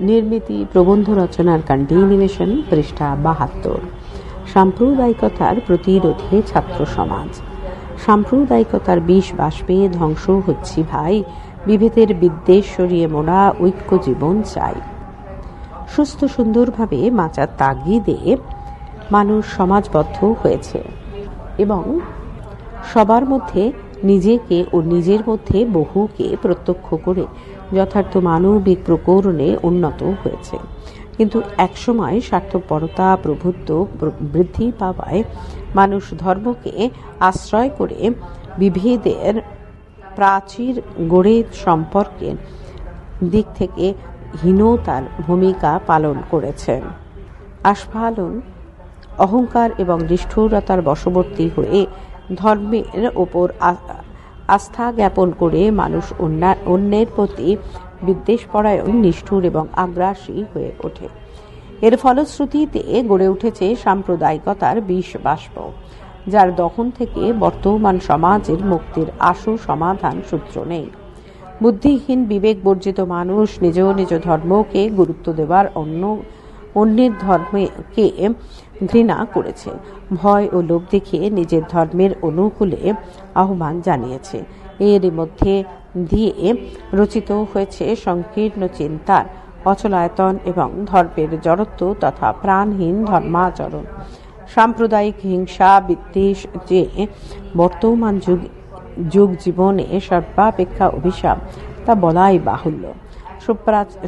নির্মিতি, প্রবন্ধ রচনার কন্টিনিউশন পৃষ্ঠা বাহাত্তর। সাম্প্রদায়িকতার প্রতিরোধে ছাত্র সমাজ। সাম্প্রদায়িকতার বিষ বাষ্পে ধ্বংস হচ্ছি ভাই, বিভেদের বিদ্বেষ সরিয়ে মোড়া ঐক্য জীবন চাই। সুস্থ সুন্দরভাবে বাঁচার তাগিদে মানুষ সমাজবদ্ধ হয়েছে এবং সবার মধ্যে নিজেকে ও নিজের মধ্যে বহুকে প্রত্যক্ষ করে যথার্থ মানবিক প্রকরণে উন্নত হয়েছে। কিন্তু একসময় স্বার্থপরতা, প্রভুত্ব বৃদ্ধি পাওয়ায় মানুষ ধর্মকে আশ্রয় করে বিভেদের প্রাচীর গড়ে সম্পর্কের দিক থেকে হীনতার ভূমিকা পালন করেছেন আস্ফালন, অহংকার এবং নিষ্ঠুরতার বশবর্তী হয়ে ধর্মের ওপর আস্থা জ্ঞাপন করে মানুষ অন্যা- অন্যের প্রতি বিদ্বেষ পরায়ণ নিষ্ঠুর এবং আগ্রাসী হয়ে ওঠে। এর ফলশ্রুতিতে গড়ে উঠেছে সাম্প্রদায়িকতার বিষ বাষ্প, যার দহন থেকে বর্তমান সমাজের মুক্তির আশু সমাধান সূত্র নেই। বুদ্ধিহীন বিবেক বর্জিত মানুষ নিজ নিজ ধর্মকে গুরুত্ব দেওয়ার অন্য অন্যের ধর্মকে ঘৃণা করেছে। ভয় ও লোভ দেখিয়ে নিজের ধর্মের অনুকূলে আহ্বান জানিয়েছে। এর মধ্যে দিয়ে রচিত হয়েছে সংকীর্ণ চিন্তার অচলায়তন এবং ধর্মের জড়ত্ব তথা প্রাণহীন ধর্মাচরণ। সাম্প্রদায়িক হিংসা, বিদ্বেষ যে বর্তমান যুগ যুগ জীবনে সর্বাপেক্ষা অভিশাপ, তা বলাই বাহুল্য।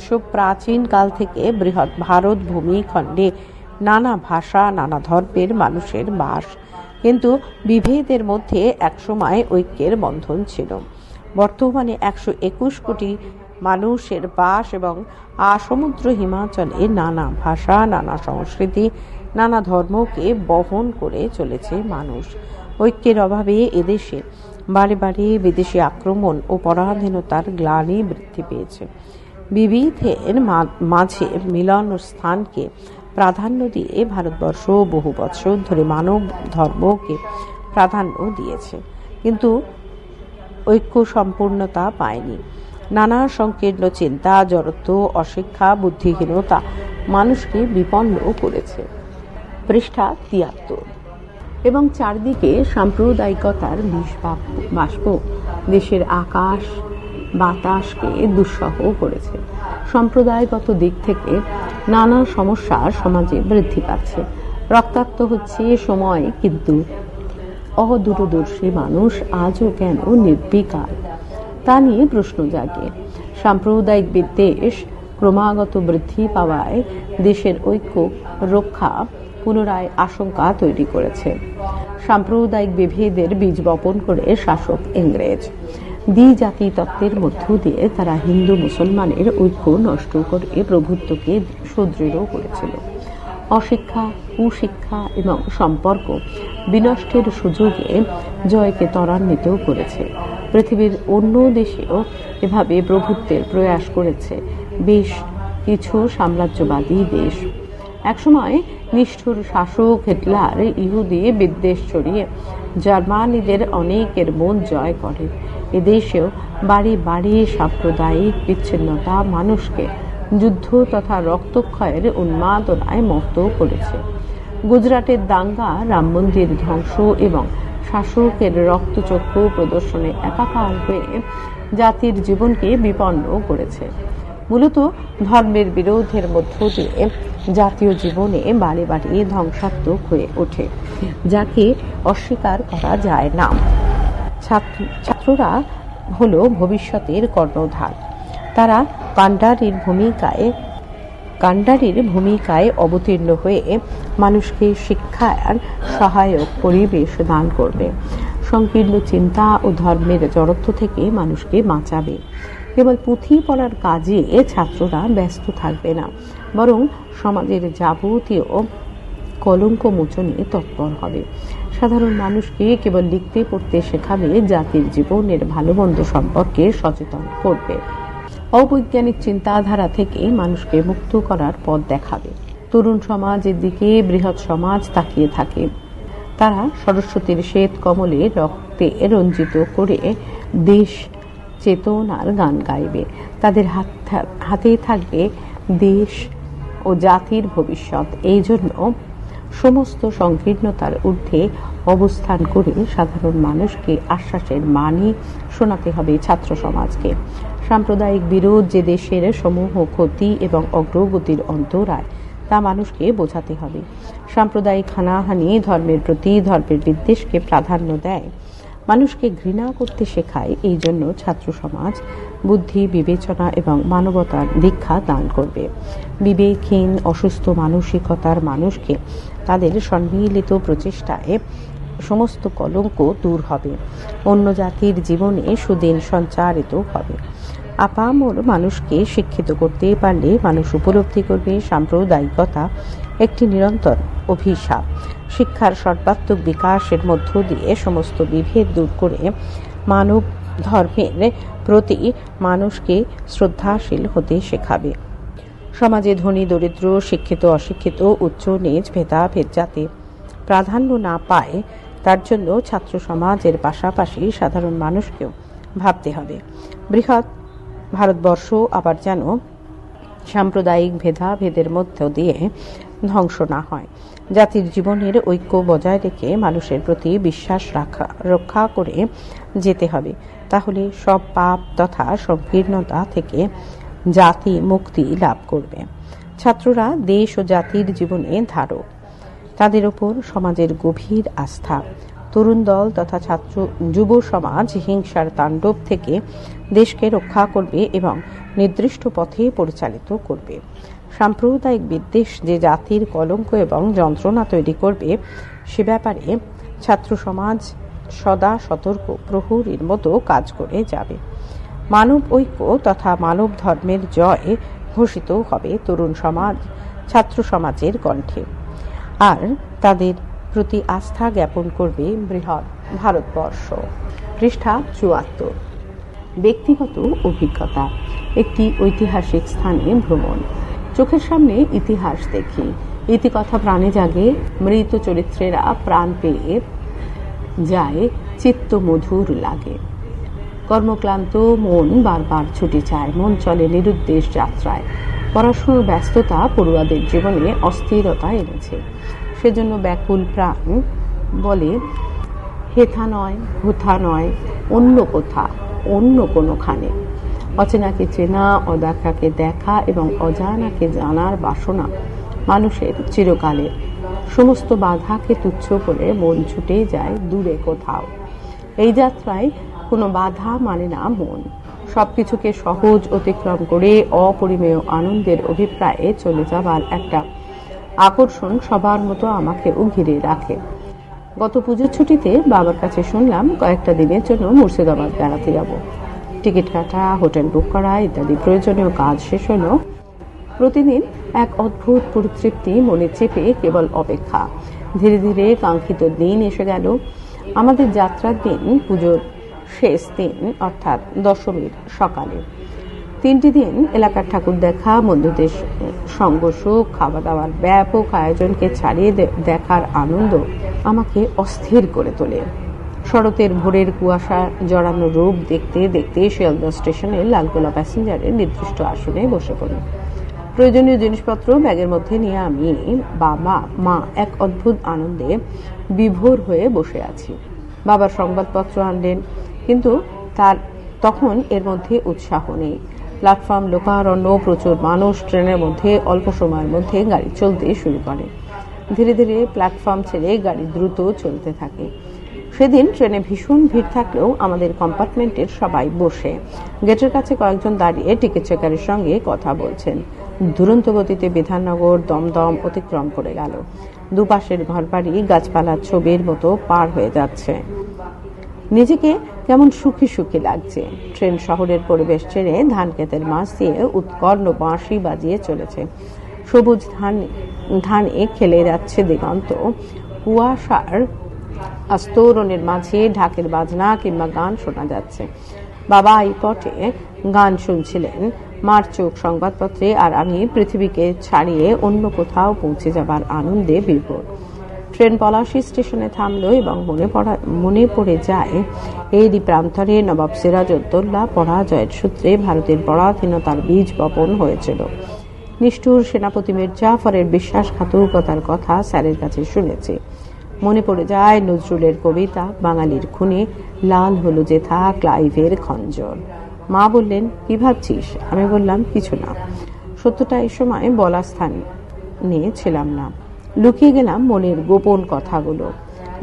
সুপ্রাচীন কাল থেকে বৃহৎ ভারত ভূমিখণ্ডে নানা ভাষা, নানা ধর্মের মানুষের বাস। কিন্তু বিভেদের মধ্যে একসময় ঐক্যের বন্ধন ছিল। বর্তমানে একশো একুশ কোটি মানুষের বাস এবং আসমুদ্র হিমাচলে নানা ভাষা, নানা সংস্কৃতি, নানা ধর্মকে বহন করে চলেছে মানুষ। ঐক্যের অভাবে এদেশে বারে বারে বিদেশি আক্রমণ ও পরাধীনতার গ্লানি বৃদ্ধি পেয়েছে। বিবিধের মাঝে মিলন স্থানকে প্রাধান্য দিয়ে ভারতবর্ষ বহু বছর ধরে মানব ধর্মকে প্রাধান্য দিয়েছে। কিন্তু ঐক্য সম্পূর্ণতা পায়নি। নানা সংকীর্ণ চিন্তা, জড়ত্ব, অশিক্ষা, বুদ্ধিহীনতা মানুষকে বিপন্ন করেছে। পৃষ্ঠা তিয়াত্তর। এবং চারদিকে সাম্প্রদায়িকতার বিষ বাষ্প, দেশের আকাশ বাতাসকে দুঃসহ করেছে। সম্প্রদায়গত দিক থেকে নানা সমস্যা সমাজে বৃদ্ধি পাচ্ছে। রক্তাক্ত হচ্ছে সময় কিন্তু অদূরদর্শী মানুষ আজও কেন নির্বিকার? তা নিয়ে প্রশ্ন জাগে। সাম্প্রদায়িক বিদ্বেষ ক্রমাগত বৃদ্ধি পাওয়ায় দেশের ঐক্য রক্ষা পুনরায় আশঙ্কা তৈরি করেছে। সাম্প্রদায়িক বিভেদের বীজ বপন করে শাসক ইংরেজ। দ্বিজাতি তত্ত্বের মধ্য দিয়ে তারা হিন্দু মুসলমানের ঐক্য নষ্ট করে প্রভুত্বকে সুদৃঢ় করেছিল। অশিক্ষা, কুশিক্ষা এবং সম্পর্ক বিনষ্টের সুযোগে জয়কে ত্বরান্বিত করেছে। পৃথিবীর অন্য দেশেও এভাবে প্রভুত্বের প্রয়াস করেছে বেশ কিছু সাম্রাজ্যবাদী দেশ। একসময় নিষ্ঠুর শাসক হিটলার ইহুদি বিদ্বেষ ছড়িয়ে জার্মানিদের অনেকের মন জয় করে। এদেশেও বাড়ি বাড়ি সাম্প্রদায়িক বিচ্ছিন্নতা মানুষকে যুদ্ধ তথা রক্তক্ষয়ের উন্মাদনায় মত্ত করেছে। গুজরাটের দাঙ্গা, রাম মন্দির ধ্বংস এবং শাসকের রক্তচক্ষু প্রদর্শনে একাকার হয়ে জাতির জীবনকে বিপন্ন করেছে। মূলত ধর্মের বিরোধের মধ্য দিয়ে জাতীয় জীবনে বাড়ি বাড়ি ধ্বংসাত্মক হয়ে ওঠে, যাকে অস্বীকার করা যায় না। ছাত্ররা হলো ভবিষ্যতের কর্ণধার। তারা কান্ডারির ভূমিকায় কান্ডারির ভূমিকায় অবতীর্ণ হয়ে মানুষকে শিক্ষার সহায়ক পরিবেশ দান করবে। সংকীর্ণ চিন্তা ও ধর্মের জড়ত্ব থেকে মানুষকে বাঁচাবে। কেবল পুঁথি পড়ার কাজে ছাত্ররা ব্যস্ত থাকবে না, বরং সমাজের যাবতীয় কলঙ্ক মোচনে তৎপর হবে। সাধারণ মানুষকে কেবল লিখতে, পড়তে শেখাবে, জাতির জীবনের ভালো মন্দ সম্পর্কে সচেতন করবে। অবৈজ্ঞানিক চিন্তাধারা থেকে মানুষকে মুক্ত করার পথ দেখাবে। তরুণ সমাজের দিকে বৃহৎ সমাজ তাকিয়ে থাকে। তারা সরস্বতীর শ্বেত কমলে রক্তে রঞ্জিত করে দেশ চেতনার গান গাইবে। তাদের হাত থাকবে দেশ ও জাতির ভবিষ্যৎ। এই জন্য সমস্ত সংকীর্ণতার ঊর্ধ্বে অবস্থান করে সাধারণ মানুষকে আশ্বাসের মানি শোনাতে হবে ছাত্র সমাজকে। সাম্প্রদায়িক বিরোধ যে দেশের সমূহ ক্ষতি এবং অগ্রগতির অন্তরায়, তা মানুষকে বোঝাতে হবে। সাম্প্রদায়িক হানাহানি ধর্মের প্রতি, ধর্মের বিদ্বেষকে প্রাধান্য দেয়। মানুষকে ঘৃণা করতে শেখায়, এই জন্য ছাত্র সমাজ বুদ্ধি, বিবেচনা এবং মানবতার দীক্ষা দান করবে। বিবেকহীন, অসুস্থ, মানসিকতার মানুষকে তাদের সম্মিলিত প্রচেষ্টায় সমস্ত কলঙ্ক দূর হবে। অন্য জাতির জীবনে সুদিন সঞ্চারিত হবে। আপামর মানুষকে শিক্ষিত করতে পারলে মানুষ উপলব্ধি করবে সাম্প্রদায়িকতা, একটি নিরন্তর অভিশাপ। শিক্ষার সর্বাত্মক বিকাশের মধ্য দিয়ে সমস্ত বিভেদ দূর করে মানব ধর্মের প্রতি মানুষকে শ্রদ্ধাশীল হতে শেখাবে। সমাজে ধনী, দরিদ্র, শিক্ষিত, অশিক্ষিত, উচ্চ নিজ ভেদাভেদ যাতে প্রাধান্য না পায়, তার জন্য ছাত্র সমাজের পাশাপাশি সাধারণ মানুষকেও ভাবতে হবে। বৃহৎ ভারতবর্ষ আবার যেন সাম্প্রদায়িক ভেদাভেদের মধ্য দিয়ে ধ্বংস না হয়। জাতির জীবনের ঐক্য বজায় রেখে মানুষের প্রতি বিশ্বাস রাখা, রক্ষা করে যেতে হবে। তাহলে সব পাপ তথা সংকীর্ণতা থেকে জাতি মুক্তি লাভ করবে। ছাত্ররা দেশ ও জাতির জীবনে ধারক। তাদের ওপর সমাজের গভীর আস্থা। তরুণ দল তথা ছাত্র, যুব সমাজ হিংসার তাণ্ডব থেকে দেশকে রক্ষা করবে এবং নির্দিষ্ট পথে পরিচালিত করবে। সাম্প্রদায়িক বিদ্বেষ যে জাতির কলঙ্ক এবং যন্ত্রণা তৈরি করবে, সে ব্যাপারে ছাত্র সমাজ সদা সতর্ক, প্রহরীর মতো কাজ করে যাবে। মানব ঐক্য তথা মানব ধর্মের জয় ঘোষিত হবে তরুণ সমাজ, ছাত্র সমাজের কণ্ঠে। আর তাদের প্রতি আস্থা জ্ঞাপন করবে বৃহৎ ভারতবর্ষ। পৃষ্ঠা চুয়াত্তর। ব্যক্তিগত অভিজ্ঞতা। একটি ঐতিহাসিক স্থানে ভ্রমণ। চোখের সামনে ইতিহাস দেখি। ইতিকথা প্রাণে জাগে, মৃত চরিত্রেরা প্রাণ পেয়ে যায় চিত্ত মধুর লাগে। কর্মক্লান্ত, মন বারবার ছুটি চায় মন চলে নিরুদ্দেশ যাত্রায়। পড়াশুনোর ব্যস্ততা পড়ুয়াদের জীবনে অস্থিরতা এনেছে। সেজন্য ব্যাকুল প্রাণ বলে, হেথা নয়, হুথা নয়, অন্য কোথা, অন্য কোনোখানে। অচেনাকে চেনা অদেখাকে দেখা এবং অজানাকে জানার বাসনা মানুষের চিরকালের সমস্ত বাধাকে তুচ্ছ করে মন ছুটে যায় দূরে কোথাও। এই যাত্রায় কোনো বাধা মানে না মন। সবকিছুকে সহজ অতিক্রম করে অপরিমেয় আনন্দের অভিপ্রায়ে চলে যাবার একটা আকর্ষণ সবার মতো আমাকেও ঘিরে রাখে। গত পুজোর ছুটিতে বাবার কাছে শুনলাম, কয়েকটা দিনের জন্য মুর্শিদাবাদ বেড়াতে যাব। টিকিট কাটা, হোটেল বুক করা ইত্যাদি প্রয়োজনীয় কাজ শেষ হলো। প্রতিদিন এক অদ্ভুত পরিতৃপ্তি মনে চেপে কেবল অপেক্ষা। ধীরে ধীরে কাঙ্ক্ষিত দিন এসে গেল। আমাদের যাত্রার দিন পুজোর শেষ দিন, অর্থাৎ দশমীর সকালে। তিনটি দিন এলাকার ঠাকুর দেখা, বন্ধুদের সুখ খাওয়া দাওয়ার ব্যাপক আয়োজনকে ছাড়িয়ে দেখার আনন্দ আমাকে অস্থির করে তোলে। শরতের ভোরের কুয়াশা জড়ানো রূপ দেখতে দেখতে শিয়ালদহ স্টেশনে লালগোলা প্যাসেঞ্জারের নির্দিষ্ট আসনে বসে পড়ি। প্রয়োজনীয় জিনিসপত্র ব্যাগের মধ্যে নিয়ে আমি বাবা, মা এক অদ্ভুত আনন্দে বিভোর হয়ে বসে আছি। বাবার সংবাদপত্র আনলেন কিন্তু তার তখন এর মধ্যে উৎসাহ নেই। প্ল্যাটফর্ম লোকারণ্য, প্রচুর মানুষ, ট্রেনের মধ্যে, অল্প সময়ের মধ্যে গাড়ি চলতে শুরু করে। ধীরে ধীরে প্ল্যাটফর্ম ছেড়ে গাড়ি দ্রুত চলতে থাকে। সেদিন ট্রেনে ভীষণ ভিড় থাকলেও আমাদের কম্পার্টমেন্টের সবাই বসে। গেটের কাছে কয়েকজন দাঁড়িয়ে টিকিট চেকারের সঙ্গে কথা বলছেন। দুরন্ত গতিতে বিধাননগর দমদম অতিক্রম করে গেল। দুপাশের ঘরবাড়ি, গাছপালার ছবির মতো পার হয়ে যাচ্ছে। নিজেকে কেমন সুখী সুখী লাগছে। ট্রেন শহরের পরিবেশ ছেড়ে ধান ক্ষেতের মাছ দিয়ে উৎকর্ণ বাঁশি বাজিয়ে চলেছে। সবুজ ধান, ধানে খেলে যাচ্ছে দিগন্ত। কুয়াশার আস্তরণের মাঝে ঢাকের বাজনা কিংবা গান শোনা যাচ্ছে। বাবা এই পটে গান শুনছিলেন। মার চোখ সংবাদপত্রে আর আমি পৃথিবীকে ছাড়িয়ে অন্য কোথাও পৌঁছে যাবার আনন্দে বিভোর। ট্রেন পলাশি স্টেশনে থামলো এবং মনে পড়া, মনে পড়ে যায়, এরই প্রান্তরে নবাব সিরাজ উদ্দৌল্লা পরাজয়ের সূত্রে ভারতের পরাধীনতার বীজ বপন হয়েছিল। নিষ্ঠুর সেনাপতি মির্জাফরের বিশ্বাসঘাতকতার কথা স্যারের কাছে শুনেছি। মনে পড়ে যায় নজরুলের কবিতা, বাঙালির খুনে, লাল হলো যেথা ক্লাইভের খঞ্জর। মা বললেন, কি ভাবছিস? আমি বললাম, কিছু না। সত্যটা এই সময় বলার স্থান নিয়ে ছিলাম না। লুকিয়ে গেলাম মনের গোপন কথাগুলো।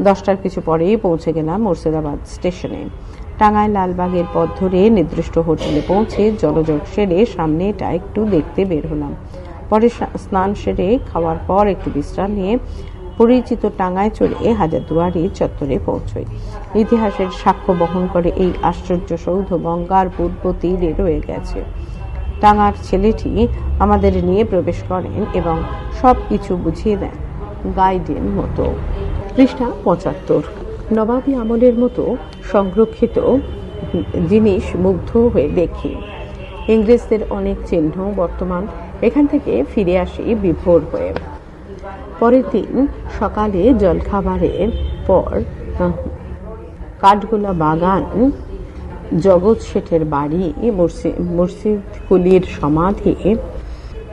দশটার কিছু পরেই পৌঁছে গেলাম মুর্শিদাবাদ স্টেশনে। টাঙ্গায় লালবাগের পথ ধরে নির্দিষ্ট হোটেলে পৌঁছে জলযোগ সেরে সামনেটা একটু দেখতে বের হলাম। পরে স্নান সেরে খাওয়ার পর একটু বিশ্রাম নিয়ে পরিচিত টাঙ্গায় চড়ে হাজারদুয়ারি চত্বরে পৌঁছই। ইতিহাসের সাক্ষ্য বহন করে এই আশ্চর্য সৌধ গঙ্গার পূর্ব তীরে রয়ে গেছে। টাঙ্গার ছেলেটি আমাদের নিয়ে প্রবেশ করেন এবং সব কিছু বুঝিয়ে দেন গাইডের মতো। পৃষ্ঠা পঁচাত্তর। নবাবী আমলের মতো সংরক্ষিত জিনিস মুগ্ধ হয়ে দেখি। ইংরেজদের অনেক চিহ্ন বর্তমান। এখান থেকে ফিরে আসি বিভোর হয়ে। পরের দিন সকালে জলখাবারের পর কাঠগোলা বাগান জগৎ শেঠের বাড়ি, মসজিদ কুলির সমাধি,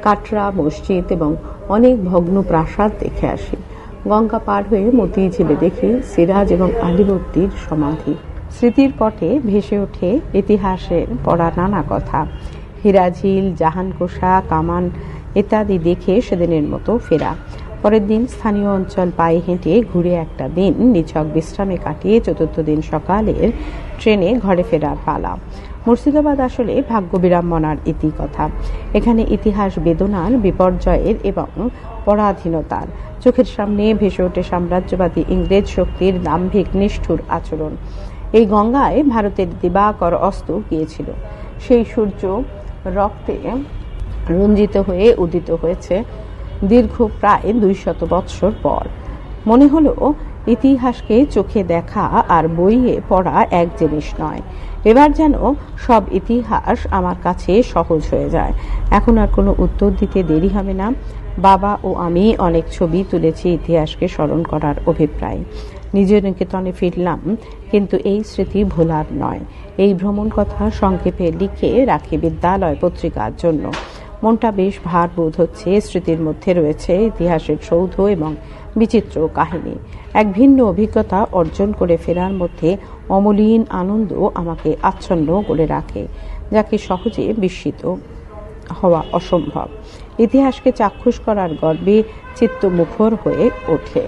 কাটরা মসজিদ এবং অনেক ভগ্ন প্রাসাদ দেখে আসি। গঙ্গা পার হয়ে মতি মতিঝিলে দেখি সিরাজ এবং আলিবর্দির সমাধি। স্মৃতির পটে ভেসে ওঠে ইতিহাসের পড়া নানা কথা। হিরাঝিল, জাহানকোষা, কামান ইত্যাদি দেখে সেদিনের মতো ফেরা। পরের দিন স্থানীয় অঞ্চল পায়ে হেঁটে ঘুরে একটা দিন নিছক বিশ্রামে কাটিয়ে চতুর্থ দিন সকালের ট্রেনে ঘরে ফেরার পালা। মুর্শিদাবাদ আসলে ভাগ্য বিড়ম্বনার ইতিকথা। এখানে ইতিহাস বেদনার বিপর্যয়ের এবং পরাধীনতার। চোখের সামনে ভেসে ওঠে সাম্রাজ্যবাদী ইংরেজ শক্তির দাম্ভিক নিষ্ঠুর আচরণ। এই গঙ্গায় ভারতের দিবাকর অস্ত গিয়েছিল। সেই সূর্য রক্তে রঞ্জিত হয়ে উদিত হয়েছে দীর্ঘ প্রায় দুই শত বৎসর পর। মনে হলো, ইতিহাসকে চোখে দেখা আর বইয়ে পড়া এক জিনিস নয়। এবার যেন সব ইতিহাস আমার কাছে সহজ হয়ে যায়। এখন আর কোনো উত্তর দিতে দেরি হবে না। বাবা ও আমি অনেক ছবি তুলেছি ইতিহাসকে স্মরণ করার অভিপ্রায়। নিজের নিকেতনে ফিরলাম, কিন্তু এই স্মৃতি ভোলার নয়। এই ভ্রমণ কথা সংক্ষেপে লিখে রাখি বিদ্যালয় পত্রিকার জন্য। মনটা বেশ ভার বোধ হচ্ছে। স্মৃতির মধ্যে রয়েছে ইতিহাসের সৌধ এবং বিচিত্র কাহিনী। এক ভিন্ন অভিজ্ঞতা অর্জন করে ফেরার মধ্যে অমলিন আনন্দ আমাকে আচ্ছন্ন করে রাখে, যাকে সহজে বিস্মিত হওয়া অসম্ভব। ইতিহাসকে চাক্ষুষ করার গর্বে চিত্তমুখর হয়ে ওঠে।